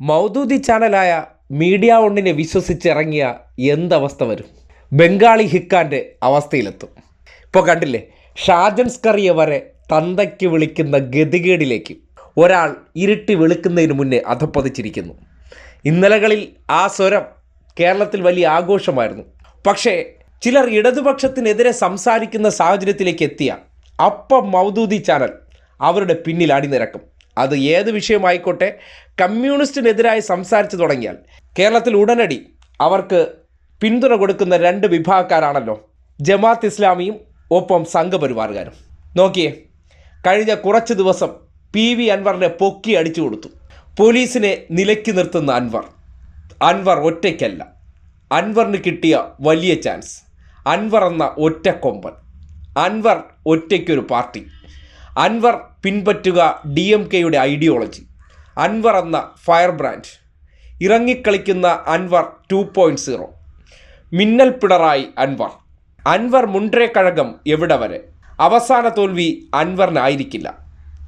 Maududi ചാനലായ media ഒണ്ണിനെ വിശ്വസിച്ചിറങ്ങിയ എന്തവസ്ഥ വരും? ബംഗാളി ഹിക്കാന്റെ അവസ്ഥയിലെത്തും. ഇപ്പോൾ കണ്ടില്ലേ ഷാജൻ സ്കറിയ വരെ തന്തയ്ക്ക് വിളിക്കുന്ന ഗതികേടിലേക്ക് ഒരാൾ ഇരുട്ടി വിളിക്കുന്നതിന് മുന്നേ അധപ്പതിച്ചിരിക്കുന്നു ഇന്നലകളിൽ ആ സ്വരം കേരളത്തിൽ വലിയ ആഘോഷമായിരുന്നു. പക്ഷേ ചിലർ ഇടതുപക്ഷത്തിനെതിരെ സംസാരിക്കുന്ന സാഹചര്യത്തിലേക്ക് എത്തിയ അപ്പം മൗദൂദി ചാനൽ അവരുടെ പിന്നിൽ അണിനിരക്കും. അത് ഏത് വിഷയമായിക്കോട്ടെ കമ്മ്യൂണിസ്റ്റിനെതിരായി സംസാരിച്ചു തുടങ്ങിയാൽ കേരളത്തിൽ ഉടനടി അവർക്ക് പിന്തുണ കൊടുക്കുന്ന രണ്ട് വിഭാഗക്കാരാണല്ലോ. ജമാത്ത് ഇസ്ലാമിയും ഒപ്പം സംഘപരിവാറുകാരും. നോക്കിയേ കഴിഞ്ഞ കുറച്ച് ദിവസം പി വി അൻവറിനെ പൊക്കി അടിച്ചു കൊടുത്തു. പോലീസിനെ നിലയ്ക്ക് നിർത്തുന്ന അൻവർ. അൻവർ ഒറ്റയ്ക്കല്ല. അൻവറിന് കിട്ടിയ വലിയ ചാൻസ്. അൻവർ എന്ന ഒറ്റക്കൊമ്പൻ. അൻവർ ഒറ്റയ്ക്കൊരു പാർട്ടി. അൻവർ പിൻപറ്റുക ഡി എം കെയുടെ ഐഡിയോളജി അൻവർ എന്ന ഫയർ ബ്രാൻഡ് ഇറങ്ങിക്കളിക്കുന്ന അൻവർ ടു പോയിന്റ് സീറോ മിന്നൽ പിണറായി അൻവർ. അൻവർ മുൻട്രേ കഴകം എവിടെ വരെ? അവസാന തോൽവി അൻവറിനായിരിക്കില്ല.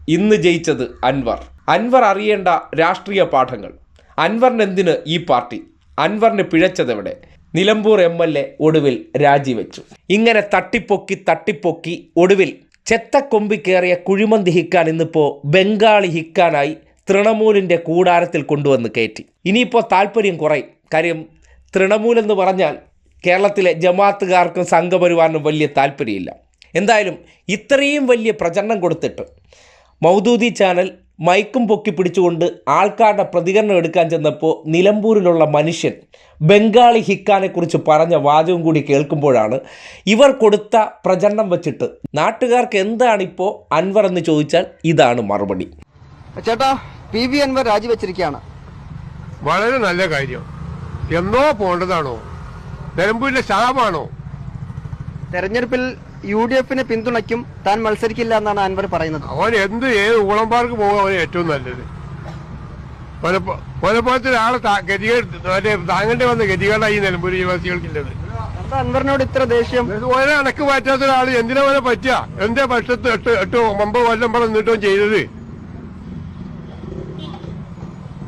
ഇന്ന് ജയിച്ചത് അൻവർ. അൻവർ അറിയേണ്ട രാഷ്ട്രീയ പാഠങ്ങൾ. അൻവറിനെന്തിന് ഈ പാർട്ടി? അൻവറിന് പിഴച്ചതെവിടെ? നിലമ്പൂർ എം എൽ എ ഒടുവിൽ രാജിവെച്ചു. ഇങ്ങനെ തട്ടിപ്പൊക്കി തട്ടിപ്പൊക്കി ഒടുവിൽ ചെത്തക്കൊമ്പി കയറിയ കുഴിമന്തി ഹിക്കാൻ ഇന്നിപ്പോൾ ബംഗാളി ഹിക്കാനായി തൃണമൂലിന്റെ കൂടാരത്തിൽ കൊണ്ടുവന്ന് കയറ്റി. ഇനിയിപ്പോൾ താല്പര്യം കുറയും. കാര്യം തൃണമൂൽ എന്ന് പറഞ്ഞാൽ കേരളത്തിലെ ജമാത്തുകാർക്കും സംഘപരിവാറിനും വലിയ താല്പര്യമില്ല. എന്തായാലും ഇത്രയും വലിയ പ്രചരണം കൊടുത്തിട്ട് മൗദൂദി ചാനൽ മൈക്കും പൊക്കി പിടിച്ചുകൊണ്ട് ആൾക്കാരുടെ പ്രതികരണം എടുക്കാൻ ചെന്നപ്പോൾ നിലമ്പൂരിലുള്ള മനുഷ്യൻ ബംഗാളി ഹിക്കാനെക്കുറിച്ച് പറഞ്ഞ വാചകം കൂടി കേൾക്കുമ്പോഴാണ് ഇവർ കൊടുത്ത പ്രചരണം വച്ചിട്ട് നാട്ടുകാർക്ക് എന്താണിപ്പോൾ അൻവർ എന്ന് ചോദിച്ചാൽ ഇതാണ് മറുപടി. ചേട്ടാ പി വി അൻവർ രാജിവെച്ചിരിക്കുകയാണ്. വളരെ നല്ല കാര്യം. എന്നോ പോണ്ടതാണോ? നിലമ്പൂരിലെ ശാപമാണോ തെരഞ്ഞെടുപ്പിൽ യു ഡി എഫിനെ പിന്തുണയ്ക്കും താൻ മത്സരിക്കില്ല എന്നാണ് അൻവർ പറയുന്നത്. അവൻ എന്ത് ഏത് ഊളമ്പാർക്ക് പോകും അവന് ഏറ്റവും നല്ലത്. കൊലപ്പുറത്ത് ഒരാളെ താ- ഗതികേട് താങ്ങേണ്ടി വന്ന ഗതികേടായി ഈ നിലമ്പൂർ നിവാസികൾക്കില്ലത് അൻവറിനോട് ഇത്ര ദേഷ്യം? ഒരേ അടക്ക് പറ്റാത്ത ഒരാൾ എന്തിനാ വരെ പറ്റുക എന്തേ പക്ഷത്ത് എട്ട് എട്ട് ഒമ്പത് കൊല്ലം പണം നിന്നിട്ടോ ചെയ്തത്?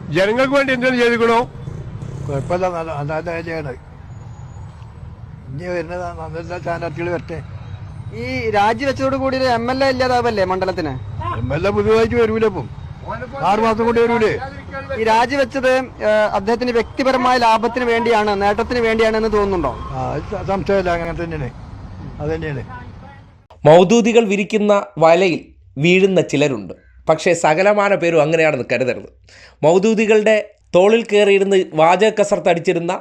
ജനങ്ങൾക്ക് വേണ്ടി എന്തെങ്കിലും ചെയ്തിക്കണോ കുഴപ്പമില്ല നല്ല നല്ല കാര്യമാണ്. ഇനി വരുന്നത് നല്ല സ്ഥാനാർത്ഥികൾ വരട്ടെ. ഈ രാജിവെച്ചതോട് കൂടി ഒരു എം എൽ എ ഇല്ലാതാവല്ലേ മണ്ഡലത്തിന്? എം എൽ എ പുതുതായിട്ട് വരൂല ഇപ്പം. ആറ് മാസം കൊണ്ട് വരൂലേ? ഈ രാജിവെച്ചത് അദ്ദേഹത്തിന് വ്യക്തിപരമായ ലാഭത്തിന് വേണ്ടിയാണ് നേട്ടത്തിന് വേണ്ടിയാണ് എന്ന് തോന്നുന്നുണ്ടോ? സംശയമില്ല അങ്ങനെ തന്നെയാണ്. അത് തന്നെയാണ്. മൗദൂദികൾ വിരിക്കുന്ന വലയിൽ വീഴുന്ന ചിലരുണ്ട്. പക്ഷേ സകലമാന പേരും അങ്ങനെയാണെന്ന് കരുതരുത്. മൗദൂദികളുടെ തോളിൽ കയറിയിരുന്ന് വാചക കസർത്ത് അടിച്ചിരുന്ന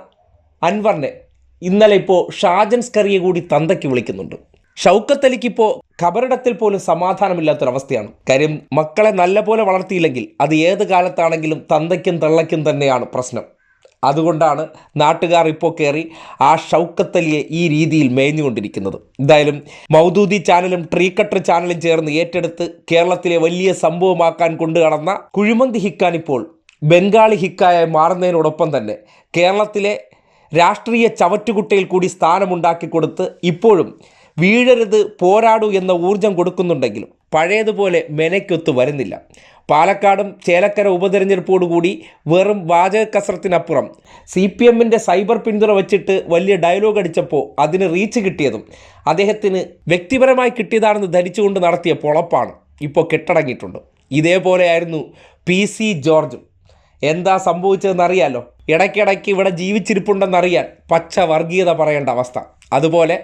അൻവറിനെ ഇന്നലെ ഇപ്പോൾ ഷാജൻസ് സ്കറിയെ കൂടി തന്തയ്ക്ക് വിളിക്കുന്നുണ്ട്. ഷൗക്കത്ത് അലിക്കിപ്പോൾ ഖബറിടത്തിൽ പോലും സമാധാനമില്ലാത്തൊരവസ്ഥയാണ്. കാര്യം മക്കളെ നല്ലപോലെ വളർത്തിയില്ലെങ്കിൽ അത് ഏത് കാലത്താണെങ്കിലും തന്തയ്ക്കും തള്ളയ്ക്കും തന്നെയാണ് പ്രശ്നം. അതുകൊണ്ടാണ് നാട്ടുകാർ ഇപ്പോൾ കയറി ആ ഷൗക്കത്തലിയെ ഈ രീതിയിൽ മേഞ്ഞുകൊണ്ടിരിക്കുന്നത്. എന്തായാലും മൗദൂദി ചാനലും ട്രീ കട്ടർ ചാനലും ചേർന്ന് ഏറ്റെടുത്ത് കേരളത്തിലെ വലിയ സംഭവമാക്കാൻ കൊണ്ടു കടന്ന കുഴിമന്തി ഹിക്കാൻ ഇപ്പോൾ ബംഗാളി ഹിക്കായി മാറുന്നതിനോടൊപ്പം തന്നെ കേരളത്തിലെ രാഷ്ട്രീയ ചവറ്റുകുട്ടയിൽ കൂടി സ്ഥാനമുണ്ടാക്കി കൊടുത്ത് ഇപ്പോഴും വീഴരുത് പോരാടൂ എന്ന ഊർജം കൊടുക്കുന്നുണ്ടെങ്കിലും പഴയതുപോലെ മെനയ്ക്കൊത്ത് വരുന്നില്ല. പാലക്കാടും ചേലക്കര ഉപതെരഞ്ഞെടുപ്പോടുകൂടി വെറും വാചക കസരത്തിനപ്പുറം സി പി എമ്മിന്റെ സൈബർ പിന്തുണ വച്ചിട്ട് വലിയ ഡയലോഗ് അടിച്ചപ്പോൾ അതിന് റീച്ച് കിട്ടിയതും അദ്ദേഹത്തിന് വ്യക്തിപരമായി കിട്ടിയതാണെന്ന് ധരിച്ചുകൊണ്ട് നടത്തിയ പൊളപ്പാണ് ഇപ്പോൾ കെട്ടടങ്ങിയിട്ടുണ്ട്. ഇതേപോലെയായിരുന്നു പി സി ജോർജും. എന്താ സംഭവിച്ചതെന്നറിയാലോ? ഇടയ്ക്കിടയ്ക്ക് ഇവിടെ ജീവിച്ചിരിപ്പുണ്ടെന്നറിയാൻ പച്ച വർഗീയത പറയേണ്ട അവസ്ഥ. അതുപോലെ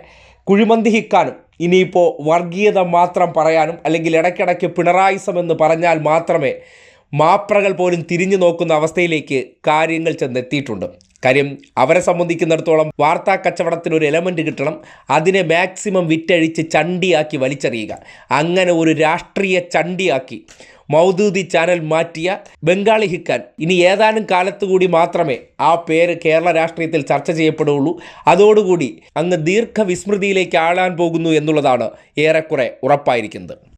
കുഴിമന്തി ഹിക്കാനും ഇനിയിപ്പോൾ വർഗീയത മാത്രം പറയാനും അല്ലെങ്കിൽ ഇടയ്ക്കിടയ്ക്ക് പിണറായിസം എന്ന് പറഞ്ഞാൽ മാത്രമേ മാപ്രകൾ പോലും തിരിഞ്ഞു നോക്കുന്ന അവസ്ഥയിലേക്ക് കാര്യങ്ങൾ ചെന്നെത്തിയിട്ടുണ്ട്. കാര്യം അവരെ സംബന്ധിക്കുന്നിടത്തോളം വാർത്താ കച്ചവടത്തിന് ഒരു എലമെന്റ് കിട്ടണം. അതിനെ മാക്സിമം വിറ്റഴിച്ച് ചണ്ടിയാക്കി വലിച്ചെറിയുക. അങ്ങനെ ഒരു രാഷ്ട്രീയ ചണ്ടിയാക്കി മൗദൂദി ചാനൽ മാറ്റിയ ബംഗാളി ഹിക്കാൻ. ഇനി ഏതാനും കാലത്തുകൂടി മാത്രമേ ആ പേര് കേരള രാഷ്ട്രീയത്തിൽ ചർച്ച ചെയ്യപ്പെടുകയുള്ളൂ. അതോടുകൂടി അങ്ങ് ദീർഘവിസ്മൃതിയിലേക്ക് ആളാൻ പോകുന്നു എന്നുള്ളതാണ് ഏറെക്കുറെ ഉറപ്പായിരിക്കുന്നത്.